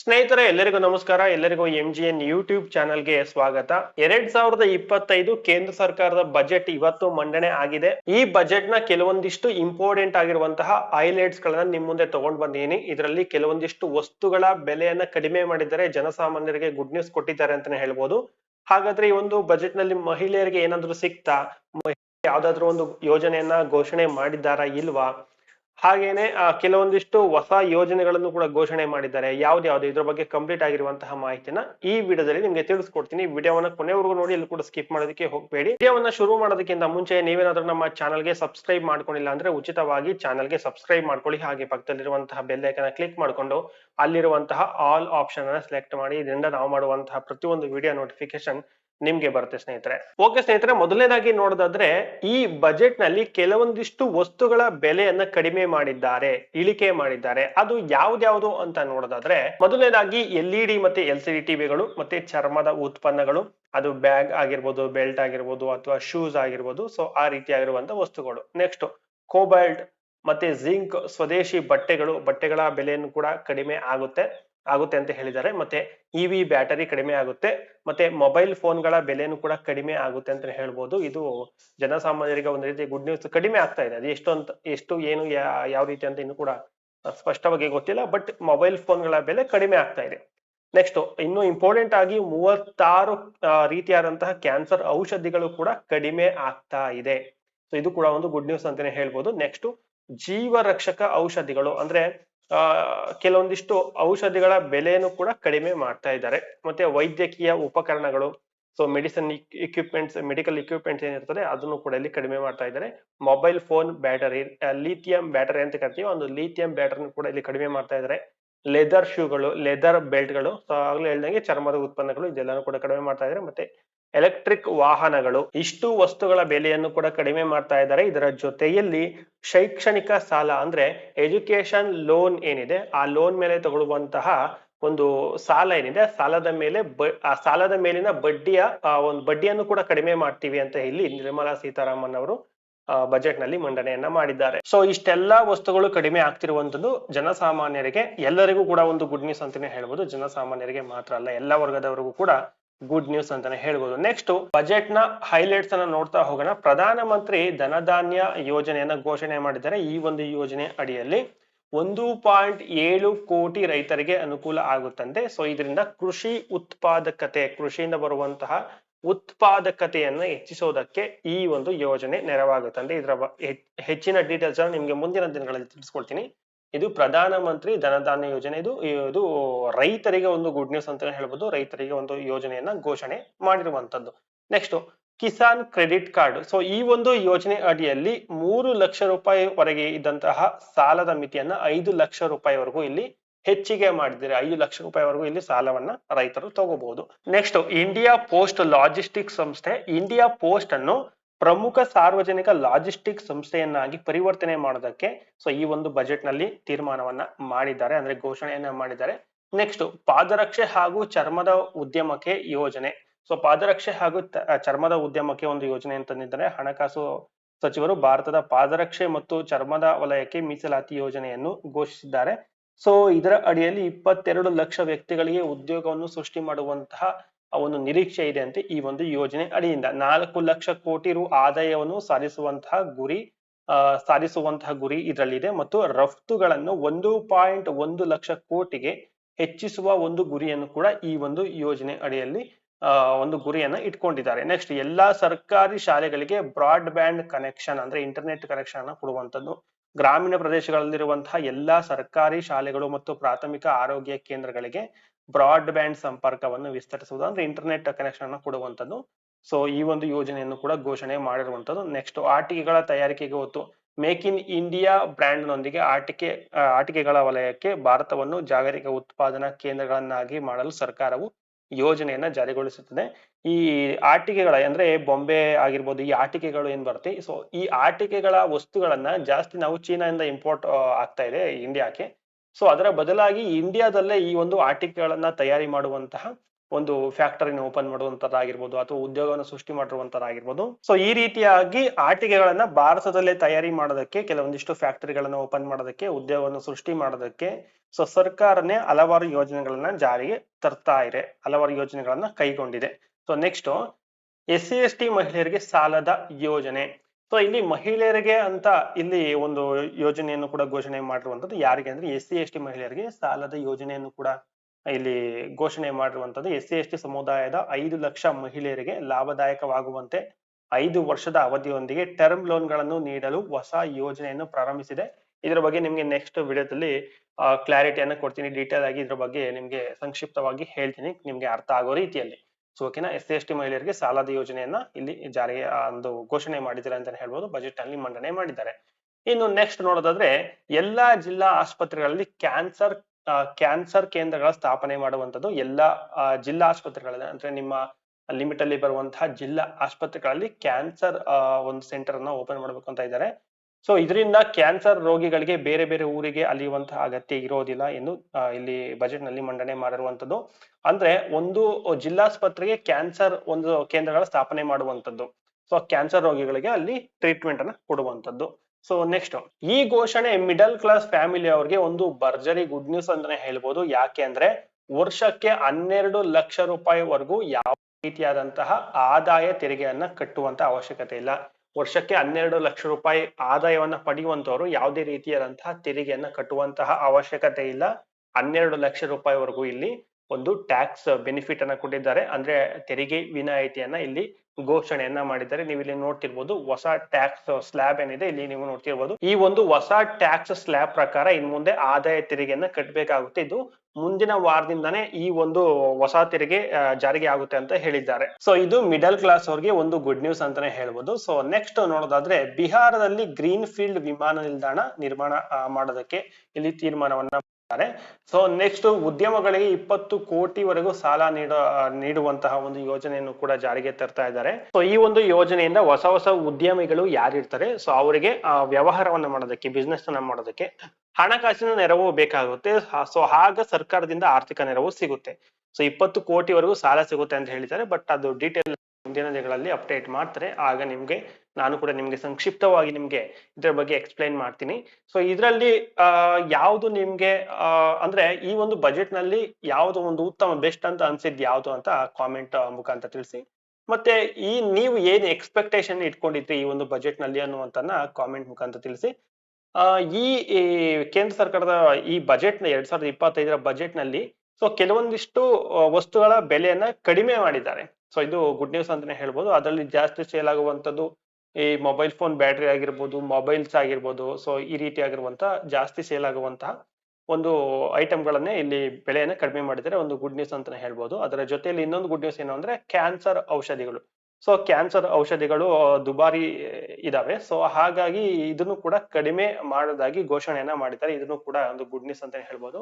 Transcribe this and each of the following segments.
ಸ್ನೇಹಿತರೆ, ಎಲ್ಲರಿಗೂ ನಮಸ್ಕಾರ. ಎಲ್ಲರಿಗೂ ಎಂ ಜಿ ಎನ್ ಯೂಟ್ಯೂಬ್ ಚಾನಲ್ಗೆ ಸ್ವಾಗತ. ಎರಡ್ ಸಾವಿರದ ಇಪ್ಪತ್ತೈದು ಕೇಂದ್ರ ಸರ್ಕಾರದ ಬಜೆಟ್ ಇವತ್ತು ಮಂಡನೆ ಆಗಿದೆ. ಈ ಬಜೆಟ್ನ ಕೆಲವೊಂದಿಷ್ಟು ಇಂಪಾರ್ಟೆಂಟ್ ಆಗಿರುವಂತಹ ಹೈಲೈಟ್ಸ್ ಗಳನ್ನ ನಿಮ್ ಮುಂದೆ ತಗೊಂಡ್ ಬಂದಿದ್ದೀನಿ ಇದರಲ್ಲಿ ಕೆಲವೊಂದಿಷ್ಟು ವಸ್ತುಗಳ ಬೆಲೆಯನ್ನ ಕಡಿಮೆ ಮಾಡಿದರೆ ಜನಸಾಮಾನ್ಯರಿಗೆ ಗುಡ್ ನ್ಯೂಸ್ ಕೊಟ್ಟಿದ್ದಾರೆ ಅಂತಾನೆ ಹೇಳ್ಬೋದು. ಹಾಗಾದ್ರೆ ಈ ಒಂದು ಬಜೆಟ್ನಲ್ಲಿ ಮಹಿಳೆಯರಿಗೆ ಏನಾದ್ರೂ ಸಿಕ್ತಾ? ಯಾವ್ದಾದ್ರು ಒಂದು ಯೋಜನೆಯನ್ನ ಘೋಷಣೆ ಮಾಡಿದ್ದಾರಾ ಇಲ್ವಾ? ಹಾಗೇನೆ ಕೆಲವೊಂದಿಷ್ಟು ಹೊಸ ಯೋಜನೆಗಳನ್ನು ಕೂಡ ಘೋಷಣೆ ಮಾಡಿದ್ದಾರೆ. ಯಾವ್ದು ಇದ್ರ ಬಗ್ಗೆ ಕಂಪ್ಲೀಟ್ ಆಗಿರುವಂತಹ ಮಾಹಿತಿನ ಈ ವಿಡಿಯೋದಲ್ಲಿ ನಿಮ್ಗೆ ತಿಳಿಸ್ಕೊಡ್ತೀನಿ. ವಿಡಿಯೋವನ್ನ ಕೊನೆವರೆಗೂ ನೋಡಿ ಇಲ್ಲಿ ಕೂಡ ಸ್ಕಿಪ್ ಮಾಡೋದಕ್ಕೆ ಹೋಗಬೇಡಿ. ವಿಡಿಯೋವನ್ನ ಶುರು ಮಾಡೋದಕ್ಕಿಂತ ಮುಂಚೆ ನೀವೇನಾದ್ರೂ ನಮ್ಮ ಚಾನಲ್ಗೆ ಸಬ್ಸ್ಕ್ರೈಬ್ ಮಾಡ್ಕೊಂಡಿಲ್ಲ ಅಂದ್ರೆ ಉಚಿತವಾಗಿ ಚಾನಲ್ಗೆ ಸಬ್ಸ್ಕ್ರೈಬ್ ಮಾಡ್ಕೊಳ್ಳಿ. ಹಾಗೆ ಪಕ್ಕದಲ್ಲಿರುವಂತಹ ಬೆಲ್ ಐಕನ್ ಕ್ಲಿಕ್ ಮಾಡ್ಕೊಂಡು ಅಲ್ಲಿರುವಂತಹ ಆಲ್ ಆಪ್ಷನ್ ಅನ್ನ ಸೆಲೆಕ್ಟ್ ಮಾಡಿ. ಇದರಿಂದ ನಾವು ಮಾಡುವಂತಹ ಪ್ರತಿಯೊಂದು ವಿಡಿಯೋ ನೋಟಿಫಿಕೇಶನ್ ನಿಮ್ಗೆ ಬರುತ್ತೆ ಸ್ನೇಹಿತರೆ. ಓಕೆ ಸ್ನೇಹಿತರೆ, ಮೊದಲನೇದಾಗಿ ನೋಡೋದಾದ್ರೆ, ಈ ಬಜೆಟ್ನಲ್ಲಿ ಕೆಲವೊಂದಿಷ್ಟು ವಸ್ತುಗಳ ಬೆಲೆಯನ್ನ ಕಡಿಮೆ ಮಾಡಿದ್ದಾರೆ, ಇಳಿಕೆ ಮಾಡಿದ್ದಾರೆ. ಅದು ಯಾವ್ದ್ಯಾವ್ದು ಅಂತ ನೋಡೋದಾದ್ರೆ, ಮೊದಲನೇದಾಗಿ ಎಲ್ ಡಿ ಮತ್ತೆ ಎಲ್ ಸಿ ಟಿವಿಗಳು ಮತ್ತೆ ಚರ್ಮದ ಉತ್ಪನ್ನಗಳು, ಅದು ಬ್ಯಾಗ್ ಆಗಿರ್ಬೋದು, ಬೆಲ್ಟ್ ಆಗಿರ್ಬೋದು ಅಥವಾ ಶೂಸ್ ಆಗಿರ್ಬೋದು. ಸೊ ಆ ರೀತಿಯಾಗಿರುವಂತ ವಸ್ತುಗಳು. ನೆಕ್ಸ್ಟ್ ಕೋಬಾಲ್ಟ್ ಮತ್ತೆ ಜಿಂಕ್ ಸ್ವದೇಶಿ ಬಟ್ಟೆಗಳು, ಬಟ್ಟೆಗಳ ಬೆಲೆಯನ್ನು ಕೂಡ ಕಡಿಮೆ ಆಗುತ್ತೆ. ಆಗುತ್ತೆ ಅಂತ ಹೇಳಿದ್ದಾರೆ. ಮತ್ತೆ ಇವಿ ಬ್ಯಾಟರಿ ಕಡಿಮೆ ಆಗುತ್ತೆ. ಮತ್ತೆ ಮೊಬೈಲ್ ಫೋನ್ಗಳ ಬೆಲೆನೂ ಕೂಡ ಕಡಿಮೆ ಆಗುತ್ತೆ ಅಂತ ಹೇಳ್ಬೋದು. ಇದು ಜನಸಾಮಾನ್ಯರಿಗೆ ಒಂದು ರೀತಿ ಗುಡ್ ನ್ಯೂಸ್ ಕಡಿಮೆ ಆಗ್ತಾ ಇದೆ. ಅದು ಎಷ್ಟು ಅಂತ, ಎಷ್ಟು, ಏನು ಯಾವ ರೀತಿ ಅಂತ ಇನ್ನು ಕೂಡ ಸ್ಪಷ್ಟವಾಗಿ ಗೊತ್ತಿಲ್ಲ. ಬಟ್ ಮೊಬೈಲ್ ಫೋನ್ಗಳ ಬೆಲೆ ಕಡಿಮೆ ಆಗ್ತಾ ಇದೆ. ನೆಕ್ಸ್ಟ್ ಇನ್ನು ಇಂಪಾರ್ಟೆಂಟ್ ಆಗಿ ಮೂವತ್ತಾರು ರೀತಿಯಾದಂತಹ ಕ್ಯಾನ್ಸರ್ ಔಷಧಿಗಳು ಕೂಡ ಕಡಿಮೆ ಆಗ್ತಾ ಇದೆ. ಸೊ ಇದು ಕೂಡ ಒಂದು ಗುಡ್ ನ್ಯೂಸ್ ಅಂತಾನೆ ಹೇಳ್ಬೋದು. ನೆಕ್ಸ್ಟ್ ಜೀವ ರಕ್ಷಕ ಔಷಧಿಗಳು ಅಂದ್ರೆ ಕೆಲವೊಂದಿಷ್ಟು ಔಷಧಿಗಳ ಬೆಲೆಯನ್ನು ಕೂಡ ಕಡಿಮೆ ಮಾಡ್ತಾ ಇದ್ದಾರೆ. ಮತ್ತೆ ವೈದ್ಯಕೀಯ ಉಪಕರಣಗಳು so medicine equipments medical equipments ಏನಿರ್ತದೆ, ಅದನ್ನು ಕೂಡ ಇಲ್ಲಿ ಕಡಿಮೆ ಮಾಡ್ತಾ ಇದ್ದಾರೆ. Mobile phone battery lithium battery ಅಂತ ಕರಿತೀವಿ, ಒಂದು ಲಿಥಿಯಂ ಬ್ಯಾಟರಿ ಕೂಡ ಇಲ್ಲಿ ಕಡಿಮೆ ಮಾಡ್ತಾ ಇದ್ದಾರೆ. ಲೆದರ್ ಶೂಗಳು ಲೆದರ್ ಬೆಲ್ಟ್ಗಳು ಸೊ ಆಗ್ಲೇ ಹೇಳ್ದಂಗೆ ಚರ್ಮದ ಉತ್ಪನ್ನಗಳು ಇದೆಲ್ಲನೂ ಕೂಡ ಕಡಿಮೆ ಮಾಡ್ತಾ ಇದ್ದಾರೆ. ಮತ್ತೆ ಎಲೆಕ್ಟ್ರಿಕ್ ವಾಹನಗಳು ಇಷ್ಟು ವಸ್ತುಗಳ ಬೆಲೆಯನ್ನು ಕೂಡ ಕಡಿಮೆ ಮಾಡ್ತಾ ಇದ್ದಾರೆ. ಇದರ ಜೊತೆಯಲ್ಲಿ ಶೈಕ್ಷಣಿಕ ಸಾಲ ಅಂದ್ರೆ ಎಜುಕೇಶನ್ ಲೋನ್ ಏನಿದೆ, ಆ ಲೋನ್ ಮೇಲೆ ತಗೊಳ್ಳುವಂತಹ ಒಂದು ಸಾಲ ಏನಿದೆ ಸಾಲದ ಮೇಲೆ ಆ ಸಾಲದ ಮೇಲಿನ ಬಡ್ಡಿಯ ಒಂದು ಬಡ್ಡಿಯನ್ನು ಕೂಡ ಕಡಿಮೆ ಮಾಡ್ತೀವಿ ಅಂತ ಇಲ್ಲಿ ನಿರ್ಮಲಾ ಸೀತಾರಾಮನ್ ಅವರು ಬಜೆಟ್ನಲ್ಲಿ ಮಂಡನೆಯನ್ನ ಮಾಡಿದ್ದಾರೆ. ಸೊ ಇಷ್ಟೆಲ್ಲಾ ವಸ್ತುಗಳು ಕಡಿಮೆ ಆಗ್ತಿರುವಂತದ್ದು ಜನಸಾಮಾನ್ಯರಿಗೆ, ಎಲ್ಲರಿಗೂ ಕೂಡ ಒಂದು ಗುಡ್ ನ್ಯೂಸ್ ಅಂತಾನೆ ಹೇಳ್ಬೋದು. ಜನಸಾಮಾನ್ಯರಿಗೆ ಮಾತ್ರ ಅಲ್ಲ, ಎಲ್ಲ ವರ್ಗದವರಿಗೂ ಕೂಡ ಗುಡ್ ನ್ಯೂಸ್ ಅಂತಾನೆ ಹೇಳ್ಬೋದು. ನೆಕ್ಸ್ಟ್ ಬಜೆಟ್ನ ಹೈಲೈಟ್ಸ್ ಅನ್ನ ನೋಡ್ತಾ ಹೋಗೋಣ. ಪ್ರಧಾನಮಂತ್ರಿ ಧನಧಾನ್ಯ ಯೋಜನೆಯನ್ನ ಘೋಷಣೆ ಮಾಡಿದ್ದಾರೆ ಈ ಒಂದು ಯೋಜನೆ ಅಡಿಯಲ್ಲಿ. ಒಂದು ಪಾಯಿಂಟ್ ಏಳು ಕೋಟಿ ರೈತರಿಗೆ ಅನುಕೂಲ ಆಗುತ್ತಂತೆ. ಸೊ ಇದರಿಂದ ಕೃಷಿ ಉತ್ಪಾದಕತೆ, ಕೃಷಿಯಿಂದ ಬರುವಂತಹ ಉತ್ಪಾದಕತೆಯನ್ನು ಹೆಚ್ಚಿಸೋದಕ್ಕೆ ಈ ಒಂದು ಯೋಜನೆ ನೆರವಾಗುತ್ತಂತೆ. ಇದರ ಹೆಚ್ಚಿನ ಡೀಟೇಲ್ಸ್ ನಿಮ್ಗೆ ಮುಂದಿನ ದಿನಗಳಲ್ಲಿ ತಿಳಿಸ್ಕೊಡ್ತೀನಿ. ಇದು ಪ್ರಧಾನ ಮಂತ್ರಿ ಧನಧಾನ್ಯ ಯೋಜನೆ. ಇದು ಇದು ರೈತರಿಗೆ ಒಂದು ಗುಡ್ ನ್ಯೂಸ್ ಅಂತ ಹೇಳ್ಬೋದು. ರೈತರಿಗೆ ಒಂದು ಯೋಜನೆಯನ್ನ ಘೋಷಣೆ ಮಾಡಿರುವಂತದ್ದು. Next Kisan credit card. So ಈ ಒಂದು ಯೋಜನೆ ಅಡಿಯಲ್ಲಿ ಮೂರು ಲಕ್ಷ ರೂಪಾಯಿ ವರೆಗೆ ಇದ್ದಂತಹ ಸಾಲದ ಮಿತಿಯನ್ನ ಐದು ಲಕ್ಷ ರೂಪಾಯಿವರೆಗೂ ಇಲ್ಲಿ ಹೆಚ್ಚಿಗೆ ಮಾಡಿದರೆ ಐದು ಲಕ್ಷ ರೂಪಾಯಿವರೆಗೂ ಇಲ್ಲಿ ಸಾಲವನ್ನ ರೈತರು ತಗೋಬಹುದು. ನೆಕ್ಸ್ಟ್ ಇಂಡಿಯಾ ಪೋಸ್ಟ್ ಲಾಜಿಸ್ಟಿಕ್ ಸಂಸ್ಥೆ ಇಂಡಿಯಾ ಪೋಸ್ಟ್ ಅನ್ನು ಪ್ರಮುಖ ಸಾರ್ವಜನಿಕ ಲಾಜಿಸ್ಟಿಕ್ ಸಂಸ್ಥೆಯನ್ನಾಗಿ ಪರಿವರ್ತನೆ ಮಾಡೋದಕ್ಕೆ ಸೊ ಈ ಒಂದು ಬಜೆಟ್ನಲ್ಲಿ ತೀರ್ಮಾನವನ್ನ ಮಾಡಿದ್ದಾರೆ, ಅಂದ್ರೆ ಘೋಷಣೆಯನ್ನ ಮಾಡಿದ್ದಾರೆ. ನೆಕ್ಸ್ಟ್ ಪಾದರಕ್ಷೆ ಹಾಗೂ ಚರ್ಮದ ಉದ್ಯಮಕ್ಕೆ ಯೋಜನೆ. ಸೊ ಪಾದರಕ್ಷೆ ಹಾಗೂ ಚರ್ಮದ ಉದ್ಯಮಕ್ಕೆ ಒಂದು ಯೋಜನೆ ಅಂತಂದಿದ್ದಾರೆ ಹಣಕಾಸು ಸಚಿವರು ಭಾರತದ ಪಾದರಕ್ಷೆ ಮತ್ತು ಚರ್ಮದ ವಲಯಕ್ಕೆ ಮೀಸಲಾತಿ ಯೋಜನೆಯನ್ನು ಘೋಷಿಸಿದ್ದಾರೆ. ಸೊ ಇದರ ಅಡಿಯಲ್ಲಿ ಇಪ್ಪತ್ತೆರಡು ಲಕ್ಷ ವ್ಯಕ್ತಿಗಳಿಗೆ ಉದ್ಯೋಗವನ್ನು ಸೃಷ್ಟಿ ಮಾಡುವಂತಹ ಒಂದು ನಿರೀಕ್ಷೆ ಇದೆ ಅಂತೆ ಈ ಒಂದು ಯೋಜನೆ ಅಡಿಯಿಂದ. ನಾಲ್ಕು ಲಕ್ಷ ಕೋಟಿ ರು ಆದಾಯವನ್ನು ಸಾಧಿಸುವಂತಹ ಗುರಿ ಸಾಧಿಸುವಂತಹ ಗುರಿ ಇದರಲ್ಲಿದೆ ಮತ್ತು ರಫ್ತುಗಳನ್ನು ಒಂದು ಪಾಯಿಂಟ್ ಒಂದು ಲಕ್ಷ ಕೋಟಿಗೆ ಹೆಚ್ಚಿಸುವ ಒಂದು ಗುರಿಯನ್ನು ಕೂಡ ಈ ಒಂದು ಯೋಜನೆ ಅಡಿಯಲ್ಲಿ ಒಂದು ಗುರಿಯನ್ನ ಇಟ್ಕೊಂಡಿದ್ದಾರೆ. ನೆಕ್ಸ್ಟ್ ಎಲ್ಲಾ ಸರ್ಕಾರಿ ಶಾಲೆಗಳಿಗೆ ಬ್ರಾಡ್ ಬ್ಯಾಂಡ್ ಕನೆಕ್ಷನ್ ಅಂದ್ರೆ ಇಂಟರ್ನೆಟ್ ಕನೆಕ್ಷನ್ ಅನ್ನ ಕೊಡುವಂತದ್ದು ಗ್ರಾಮೀಣ ಪ್ರದೇಶಗಳಲ್ಲಿರುವಂತಹ ಎಲ್ಲಾ ಸರ್ಕಾರಿ ಶಾಲೆಗಳು ಮತ್ತು ಪ್ರಾಥಮಿಕ ಆರೋಗ್ಯ ಕೇಂದ್ರಗಳಿಗೆ ಬ್ರಾಡ್ ಬ್ಯಾಂಡ್ ಸಂಪರ್ಕವನ್ನು ವಿಸ್ತರಿಸುವುದು ಅಂದ್ರೆ ಇಂಟರ್ನೆಟ್ ಕನೆಕ್ಷನ್ ಅನ್ನು ಕೊಡುವಂತದ್ದು ಸೊ ಈ ಒಂದು ಯೋಜನೆಯನ್ನು ಕೂಡ ಘೋಷಣೆ ಮಾಡಿರುವಂತದ್ದು ನೆಕ್ಸ್ಟ್ ಆಟಿಕೆಗಳ ತಯಾರಿಕೆಗೆ ಹೊತ್ತು ಮೇಕ್ ಇನ್ ಇಂಡಿಯಾ ಬ್ರ್ಯಾಂಡ್ನೊಂದಿಗೆ ಆಟಿಕೆ ಆಟಿಕೆಗಳ ವಲಯಕ್ಕೆ ಭಾರತವನ್ನು ಜಾಗತಿಕ ಉತ್ಪಾದನಾ ಕೇಂದ್ರಗಳನ್ನಾಗಿ ಮಾಡಲು ಸರ್ಕಾರವು ಯೋಜನೆಯನ್ನ ಜಾರಿಗೊಳಿಸುತ್ತದೆ. ಈ ಆಟಿಕೆಗಳ ಅಂದ್ರೆ ಬೊಂಬೆ ಆಗಿರ್ಬೋದು, ಈ ಆಟಿಕೆಗಳು ಏನ್ ಬರುತ್ತೆ? ಸೊ ಈ ಆಟಿಕೆಗಳ ವಸ್ತುಗಳನ್ನ ಜಾಸ್ತಿ ನಾವು ಚೀನಾದಿಂದ ಇಂಪೋರ್ಟ್ ಆಗ್ತಾ ಇದೆ ಇಂಡಿಯಾಕ್ಕೆ ಸೊ ಅದರ ಬದಲಾಗಿ ಇಂಡಿಯಾದಲ್ಲೇ ಈ ಒಂದು ಆಟಿಕೆಗಳನ್ನ ತಯಾರಿ ಮಾಡುವಂತಹ ಒಂದು ಫ್ಯಾಕ್ಟರಿನ ಓಪನ್ ಮಾಡುವಂತದ್ದಾಗಿರ್ಬೋದು ಅಥವಾ ಉದ್ಯೋಗವನ್ನು ಸೃಷ್ಟಿ ಮಾಡಿರುವಂತದ್ದಾಗಿರ್ಬೋದು. ಸೊ ಈ ರೀತಿಯಾಗಿ ಆಟಿಕೆಗಳನ್ನ ಭಾರತದಲ್ಲೇ ತಯಾರಿ ಮಾಡೋದಕ್ಕೆ ಕೆಲವೊಂದಿಷ್ಟು ಫ್ಯಾಕ್ಟರಿಗಳನ್ನ ಓಪನ್ ಮಾಡೋದಕ್ಕೆ, ಉದ್ಯೋಗವನ್ನು ಸೃಷ್ಟಿ ಮಾಡೋದಕ್ಕೆ, ಸೊ, ಸರ್ಕಾರನೇ ಹಲವಾರು ಯೋಜನೆಗಳನ್ನ ಜಾರಿಗೆ ತರ್ತಾ ಇದೆ, ಹಲವಾರು ಯೋಜನೆಗಳನ್ನ ಕೈಗೊಂಡಿದೆ. So next S C S T ಮಹಿಳೆಯರಿಗೆ ಸಾಲದ ಯೋಜನೆ. ಸೊ ಇಲ್ಲಿ ಮಹಿಳೆಯರಿಗೆ ಅಂತ ಇಲ್ಲಿ ಒಂದು ಯೋಜನೆಯನ್ನು ಕೂಡ ಘೋಷಣೆ ಮಾಡಿರುವಂತದ್ದು ಯಾರಿಗೆ ಅಂದ್ರೆ ಎಸ್ ಸಿ ಮಹಿಳೆಯರಿಗೆ ಸಾಲದ ಯೋಜನೆಯನ್ನು ಕೂಡ ಇಲ್ಲಿ ಘೋಷಣೆ ಮಾಡಿರುವಂತದ್ದು ಎಸ್ ಸಿ ಎಸ್ ಟಿ ಸಮುದಾಯದ ಐದು ಲಕ್ಷ ಮಹಿಳೆಯರಿಗೆ ಲಾಭದಾಯಕವಾಗುವಂತೆ ಐದು ವರ್ಷದ ಅವಧಿಯೊಂದಿಗೆ ಟರ್ಮ್ ಲೋನ್ಗಳನ್ನು ನೀಡಲು ಹೊಸ ಯೋಜನೆಯನ್ನು ಪ್ರಾರಂಭಿಸಿದೆ. ಇದರ ಬಗ್ಗೆ ನಿಮ್ಗೆ ನೆಕ್ಸ್ಟ್ ವಿಡಿಯೋದಲ್ಲಿ ಕ್ಲಾರಿಟಿಯನ್ನು ಕೊಡ್ತೀನಿ. ಡೀಟೇಲ್ ಆಗಿ ಇದ್ರ ಬಗ್ಗೆ ನಿಮ್ಗೆ ಸಂಕ್ಷಿಪ್ತವಾಗಿ ಹೇಳ್ತೀನಿ. ನಿಮ್ಗೆ ಅರ್ಥ ಆಗೋ ರೀತಿಯಲ್ಲಿ. ಸೊ ಓಕೆನಾ? ಎಸ್ ಸಿ ಎಸ್ ಟಿ ಮಹಿಳೆಯರಿಗೆ ಸಾಲದ ಯೋಜನೆಯನ್ನ ಇಲ್ಲಿ ಜಾರಿಗೆ ಒಂದು ಘೋಷಣೆ ಮಾಡಿದ್ದಾರೆ ಅಂತಾನೆ ಹೇಳ್ಬೋದು. ಬಜೆಟ್ನಲ್ಲಿ ಮಂಡನೆ ಮಾಡಿದ್ದಾರೆ. ಇನ್ನು ನೆಕ್ಸ್ಟ್ ನೋಡೋದಾದ್ರೆ, ಎಲ್ಲಾ ಜಿಲ್ಲಾ ಆಸ್ಪತ್ರೆಗಳಲ್ಲಿ ಕ್ಯಾನ್ಸರ್ ಕ್ಯಾನ್ಸರ್ ಕೇಂದ್ರಗಳ ಸ್ಥಾಪನೆ ಮಾಡುವಂತದ್ದು ಎಲ್ಲಾ ಜಿಲ್ಲಾ ಆಸ್ಪತ್ರೆಗಳಲ್ಲಿ. ಅಂದ್ರೆ ನಿಮ್ಮ ಲಿಮಿಟ್ ಅಲ್ಲಿ ಬರುವಂತಹ ಜಿಲ್ಲಾ ಆಸ್ಪತ್ರೆಗಳಲ್ಲಿ ಕ್ಯಾನ್ಸರ್ ಒಂದು ಸೆಂಟರ್ ಅನ್ನ ಓಪನ್ ಮಾಡ್ಬೇಕು ಅಂತ ಇದ್ದಾರೆ. ಸೊ ಇದರಿಂದ ಕ್ಯಾನ್ಸರ್ ರೋಗಿಗಳಿಗೆ ಬೇರೆ ಬೇರೆ ಊರಿಗೆ ಅಲಿಯುವಂತಹ ಅಗತ್ಯ ಇರೋದಿಲ್ಲ ಎಂದು ಇಲ್ಲಿ ಬಜೆಟ್ನಲ್ಲಿ ಮಂಡನೆ ಮಾಡಿರುವಂತದ್ದು ಅಂದ್ರೆ ಒಂದು ಜಿಲ್ಲಾಸ್ಪತ್ರೆಗೆ ಕ್ಯಾನ್ಸರ್ ಒಂದು ಕೇಂದ್ರಗಳ ಸ್ಥಾಪನೆ ಮಾಡುವಂತದ್ದು ಸೊ ಕ್ಯಾನ್ಸರ್ ರೋಗಿಗಳಿಗೆ ಅಲ್ಲಿ ಟ್ರೀಟ್ಮೆಂಟ್ ಅನ್ನ ಕೊಡುವಂತದ್ದು ಸೊ ನೆಕ್ಸ್ಟ್ ಈ ಘೋಷಣೆ ಮಿಡಲ್ ಕ್ಲಾಸ್ ಫ್ಯಾಮಿಲಿ ಅವ್ರಿಗೆ ಒಂದು ಭರ್ಜರಿ ಗುಡ್ ನ್ಯೂಸ್ ಅಂತಾನೆ ಹೇಳ್ಬೋದು. ಯಾಕೆ ಅಂದ್ರೆ ವರ್ಷಕ್ಕೆ ಹನ್ನೆರಡು ಲಕ್ಷ ರೂಪಾಯಿವರೆಗೂ ಯಾವ ರೀತಿಯಾದಂತಹ ಆದಾಯ ತೆರಿಗೆಯನ್ನ ಕಟ್ಟುವಂತ ಅವಶ್ಯಕತೆ ಇಲ್ಲ. ವರ್ಷಕ್ಕೆ ಹನ್ನೆರಡು ಲಕ್ಷ ರೂಪಾಯಿ ಆದಾಯವನ್ನ ಪಡೆಯುವಂತವರು ಯಾವುದೇ ರೀತಿಯಾದಂತಹ ತೆರಿಗೆಯನ್ನ ಕಟ್ಟುವಂತಹ ಅವಶ್ಯಕತೆ ಇಲ್ಲ. ಹನ್ನೆರಡು ಲಕ್ಷ ರೂಪಾಯಿವರೆಗೂ ಇಲ್ಲಿ ಒಂದು ಟ್ಯಾಕ್ಸ್ ಬೆನಿಫಿಟ್ ಅನ್ನ ಕೊಟ್ಟಿದ್ದಾರೆ. ಅಂದ್ರೆ ತೆರಿಗೆ ವಿನಾಯಿತಿಯನ್ನ ಇಲ್ಲಿ ಘೋಷಣೆಯನ್ನ ಮಾಡಿದ್ದಾರೆ. ನೀವು ಇಲ್ಲಿ ನೋಡ್ತಿರ್ಬೋದು ಹೊಸ ಟ್ಯಾಕ್ಸ್ ಸ್ಲ್ಯಾಬ್ ಏನಿದೆ. ಇಲ್ಲಿ ನೀವು ನೋಡ್ತಿರ್ಬೋದು ಈ ಒಂದು ಹೊಸ ಟ್ಯಾಕ್ಸ್ ಸ್ಲ್ಯಾಬ್ ಪ್ರಕಾರ ಇನ್ ಮುಂದೆ ಆದಾಯ ತೆರಿಗೆಯನ್ನ ಕಟ್ಟಬೇಕಾಗುತ್ತೆ. ಇದು ಮುಂದಿನ ವಾರದಿಂದನೇ ಈ ಒಂದು ಹೊಸ ತೆರಿಗೆ ಜಾರಿಗೆ ಆಗುತ್ತೆ ಅಂತ ಹೇಳಿದ್ದಾರೆ. ಸೊ ಇದು ಮಿಡಲ್ ಕ್ಲಾಸ್ ಅವ್ರಿಗೆ ಒಂದು ಗುಡ್ ನ್ಯೂಸ್ ಅಂತಾನೆ ಹೇಳ್ಬೋದು. ಸೊ ನೆಕ್ಸ್ಟ್ ನೋಡೋದಾದ್ರೆ, ಬಿಹಾರದಲ್ಲಿ ಗ್ರೀನ್ ಫೀಲ್ಡ್ ವಿಮಾನ ನಿಲ್ದಾಣ ನಿರ್ಮಾಣ ಮಾಡೋದಕ್ಕೆ ಇಲ್ಲಿ ತೀರ್ಮಾನವನ್ನ ಸೊ ನೆಕ್ಸ್ಟ್ ಉದ್ಯಮಗಳಿಗೆ ಇಪ್ಪತ್ತು ಕೋಟಿವರೆಗೂ ಸಾಲ ನೀಡ ನೀಡುವಂತಹ ಒಂದು ಯೋಜನೆಯನ್ನು ಕೂಡ ಜಾರಿಗೆ ತರ್ತಾ ಇದ್ದಾರೆ. ಸೊ ಈ ಒಂದು ಯೋಜನೆಯಿಂದ ಹೊಸ ಹೊಸ ಉದ್ಯಮಿಗಳು ಯಾರಿರ್ತಾರೆ? ಸೊ ಅವರಿಗೆ ವ್ಯವಹಾರವನ್ನ ಮಾಡೋದಕ್ಕೆ ಬಿಸ್ನೆಸ್ ಅನ್ನ ಮಾಡೋದಕ್ಕೆ. ಹಣಕಾಸಿನ ನೆರವು ಬೇಕಾಗುತ್ತೆ. ಸೊ ಆಗ ಸರ್ಕಾರದಿಂದ ಆರ್ಥಿಕ ನೆರವು ಸಿಗುತ್ತೆ. ಸೊ ಇಪ್ಪತ್ತು ಕೋಟಿವರೆಗೂ ಸಾಲ ಸಿಗುತ್ತೆ ಅಂತ ಹೇಳಿದ್ದಾರೆ. ಬಟ್ ಅದು ಡೀಟೇಲ್ ಮುಂದಿನ ದಿನಗಳಲ್ಲಿ ಅಪ್ಡೇಟ್ ಮಾಡ್ತಾರೆ. ಆಗ ನಿಮ್ಗೆ, ನಾನು ಕೂಡ ನಿಮ್ಗೆ ಸಂಕ್ಷಿಪ್ತವಾಗಿ ನಿಮ್ಗೆ ಇದ್ರ ಬಗ್ಗೆ ಎಕ್ಸ್ಪ್ಲೈನ್ ಮಾಡ್ತೀನಿ. ಸೊ ಇದರಲ್ಲಿ ಯಾವುದು ನಿಮ್ಗೆ ಅಂದ್ರೆ ಈ ಒಂದು ಬಜೆಟ್ನಲ್ಲಿ ಯಾವುದು ಒಂದು ಉತ್ತಮ ಬೆಸ್ಟ್ ಅಂತ ಅನ್ಸಿದ್ ಯಾವುದು ಅಂತ ಕಾಮೆಂಟ್ ಮುಖಾಂತರ ತಿಳಿಸಿ. ಮತ್ತೆ ಈ ನೀವು ಏನ್ ಎಕ್ಸ್ಪೆಕ್ಟೇಷನ್ ಇಟ್ಕೊಂಡಿದ್ರಿ ಈ ಒಂದು ಬಜೆಟ್ನಲ್ಲಿ ಅನ್ನುವಂತನ್ನ ಕಾಮೆಂಟ್ ಮುಖಾಂತರ ತಿಳಿಸಿ. ಈ ಕೇಂದ್ರ ಸರ್ಕಾರದ ಈ ಬಜೆಟ್ನ ಎರಡ್ ಸಾವಿರದ ಇಪ್ಪತ್ತೈದರ ಬಜೆಟ್ನಲ್ಲಿ ಸೊ ಕೆಲವೊಂದಿಷ್ಟು ವಸ್ತುಗಳ ಬೆಲೆಯನ್ನ ಕಡಿಮೆ ಮಾಡಿದ್ದಾರೆ. ಸೊ ಇದು ಗುಡ್ ನ್ಯೂಸ್ ಅಂತಾನೆ ಹೇಳ್ಬೋದು. ಅದರಲ್ಲಿ ಜಾಸ್ತಿ ಸೇಲ್ ಆಗುವಂತದ್ದು ಈ ಮೊಬೈಲ್ ಫೋನ್ ಬ್ಯಾಟ್ರಿ ಆಗಿರ್ಬೋದು ಮೊಬೈಲ್ಸ್ ಆಗಿರ್ಬೋದು ಸೊ ಈ ರೀತಿ ಆಗಿರುವಂತ ಜಾಸ್ತಿ ಸೇಲ್ ಆಗುವಂತಹ ಒಂದು ಐಟಮ್ಗಳನ್ನೇ ಇಲ್ಲಿ ಬೆಲೆಯನ್ನ ಕಡಿಮೆ ಮಾಡಿದ್ದಾರೆ. ಒಂದು ಗುಡ್ ನ್ಯೂಸ್ ಅಂತಾನೆ ಹೇಳ್ಬೋದು. ಅದರ ಜೊತೆಯಲ್ಲಿ ಇನ್ನೊಂದು ಗುಡ್ ನ್ಯೂಸ್ ಏನು ಅಂದ್ರೆ ಕ್ಯಾನ್ಸರ್ ಔಷಧಿಗಳು. ಸೊ ಕ್ಯಾನ್ಸರ್ ಔಷಧಿಗಳು ದುಬಾರಿ ಇದಾವೆ. ಸೊ ಹಾಗಾಗಿ ಇದನ್ನು ಕೂಡ ಕಡಿಮೆ ಮಾಡೋದಾಗಿ ಘೋಷಣೆಯನ್ನ ಮಾಡಿದ್ದಾರೆ. ಇದನ್ನು ಕೂಡ ಒಂದು ಗುಡ್ ನ್ಯೂಸ್ ಅಂತಾನೆ ಹೇಳ್ಬೋದು.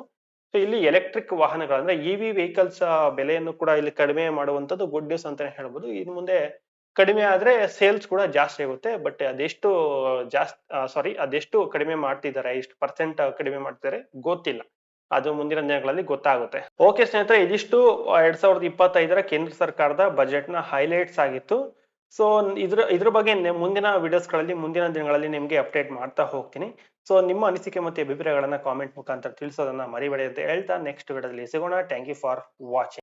ಸೊ ಇಲ್ಲಿ ಎಲೆಕ್ಟ್ರಿಕ್ ವಾಹನಗಳು ಅಂದ್ರೆ ಇವಿ ವೆಹಿಕಲ್ಸ್ ಬೆಲೆಯನ್ನು ಕೂಡ ಇಲ್ಲಿ ಕಡಿಮೆ ಮಾಡುವಂತದ್ದು ಗುಡ್ ನ್ಯೂಸ್ ಅಂತಾನೆ ಹೇಳ್ಬೋದು. ಇನ್ ಮುಂದೆ ಕಡಿಮೆ ಆದ್ರೆ ಸೇಲ್ಸ್ ಕೂಡ ಜಾಸ್ತಿ ಆಗುತ್ತೆ. ಬಟ್ ಅದೆಷ್ಟು ಜಾಸ್ತಿ ಸಾರಿ ಅದೆಷ್ಟು ಕಡಿಮೆ ಮಾಡ್ತಿದ್ದಾರೆ, ಎಷ್ಟು ಪರ್ಸೆಂಟ್ ಕಡಿಮೆ ಮಾಡ್ತಿದ್ದಾರೆ ಗೊತ್ತಿಲ್ಲ. ಅದು ಮುಂದಿನ ದಿನಗಳಲ್ಲಿ ಗೊತ್ತಾಗುತ್ತೆ. ಓಕೆ ಸ್ನೇಹಿತರೆ, ಇದಿಷ್ಟು ಎರಡ್ ಸಾವಿರದ ಇಪ್ಪತ್ತೈದರ ಕೇಂದ್ರ ಸರ್ಕಾರದ ಬಜೆಟ್ನ ಹೈಲೈಟ್ಸ್ ಆಗಿತ್ತು. ಸೊ, ಇದ್ರ ಇದ್ರ ಬಗ್ಗೆ ಮುಂದಿನ ವಿಡಿಯೋಸ್ಗಳಲ್ಲಿ ಮುಂದಿನ ದಿನಗಳಲ್ಲಿ ನಿಮ್ಗೆ ಅಪ್ಡೇಟ್ ಮಾಡ್ತಾ ಹೋಗ್ತೀನಿ. ಸೊ, ನಿಮ್ಮ ಅನಿಸಿಕೆ ಮತ್ತೆ ಅಭಿಪ್ರಾಯಗಳನ್ನ ಕಾಮೆಂಟ್ ಮುಖಾಂತರ ತಿಳಿಸೋದನ್ನ ಮರಿಬೇಡಿ ಅಂತ ಹೇಳ್ತಾ ನೆಕ್ಸ್ಟ್ ವಿಡಿಯೋದಲ್ಲಿ ಸಿಗೋಣ. Thank you for watching.